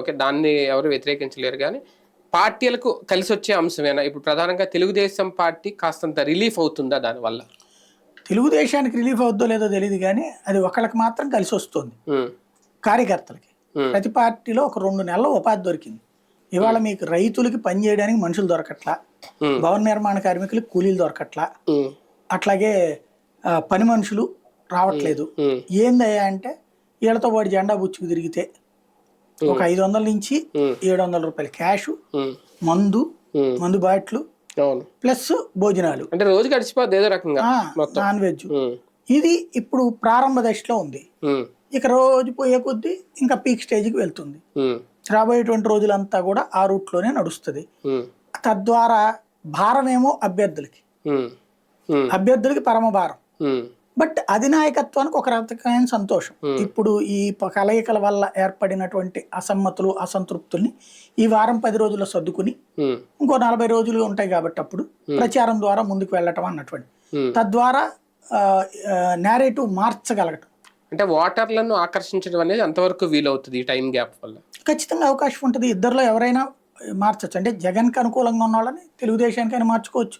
Okay దాన్ని ఎవరు వ్యతిరేకించలేరు కానీ పార్టీలకు కలిసి వచ్చే అంశమేనా? ఇప్పుడు ప్రధానంగా తెలుగుదేశం పార్టీ కాస్తంత రిలీఫ్ అవుతుందా దానివల్ల? తెలుగుదేశానికి రిలీఫ్ అవుద్దో లేదో తెలియదు కానీ అది ఒకళ్ళకి మాత్రం కలిసి వస్తుంది. కార్యకర్తలకి. ప్రతి పార్టీలో ఒక రెండు నెలల ఉపాధి దొరికింది. ఇవాళ మీకు రైతులకి పని చేయడానికి మనుషులు దొరకట్లా. భవన నిర్మాణ కార్మికులకి కూలీలు దొరకట్లా. అట్లాగే పని మనుషులు రావట్లేదు. ఏందయ్యా అంటే వీళ్ళతో పాటు జెండా బుచ్చుకు తిరిగితే ఒక ఐదు వందల నుంచి. ఏడు వందల రూపాయల క్యాష్ మందు మందు బాట్లు ప్లస్ భోజనాలు. అంటే రోజు గడిచిపోద్ది ఏదో రకంగా నాన్ వెజ్. ఇది ఇప్పుడు ప్రారంభ దశలో ఉంది. ఇక రోజు పోయే కొద్దీ ఇంకా పీక్ స్టేజ్కి వెళ్తుంది. రాబోయేటువంటి రోజులంతా కూడా ఆ రూట్లోనే నడుస్తుంది. ఉమ్, తద్వారా భారమేమో అభ్యర్థులకి. అభ్యర్థులకి పరమ భారం. బట్ అధినాయకత్వానికి ఒక రకమైన సంతోషం. ఇప్పుడు ఈ కలయికల వల్ల ఏర్పడినటువంటి అసమ్మతులు అసంతృప్తుల్ని ఈ వారం పది రోజుల్లో సర్దుకుని ఇంకో నలభై రోజులు ఉంటాయి కాబట్టి అప్పుడు ప్రచారం ద్వారా ముందుకు వెళ్ళటం అన్నటువంటి. తద్వారా నేరేటివ్ మార్చగలగటం. అంటే ఓటర్లను ఆకర్షించడం అనేది అంతవరకు వీలవుతుంది ఈ టైం గ్యాప్ వల్ల. ఖచ్చితంగా అవకాశం ఉంటుంది. ఇద్దరిలో ఎవరైనా మార్చచ్చు. అంటే జగన్కి అనుకూలంగా ఉన్న వాళ్ళని తెలుగుదేశానికైనా మార్చుకోవచ్చు.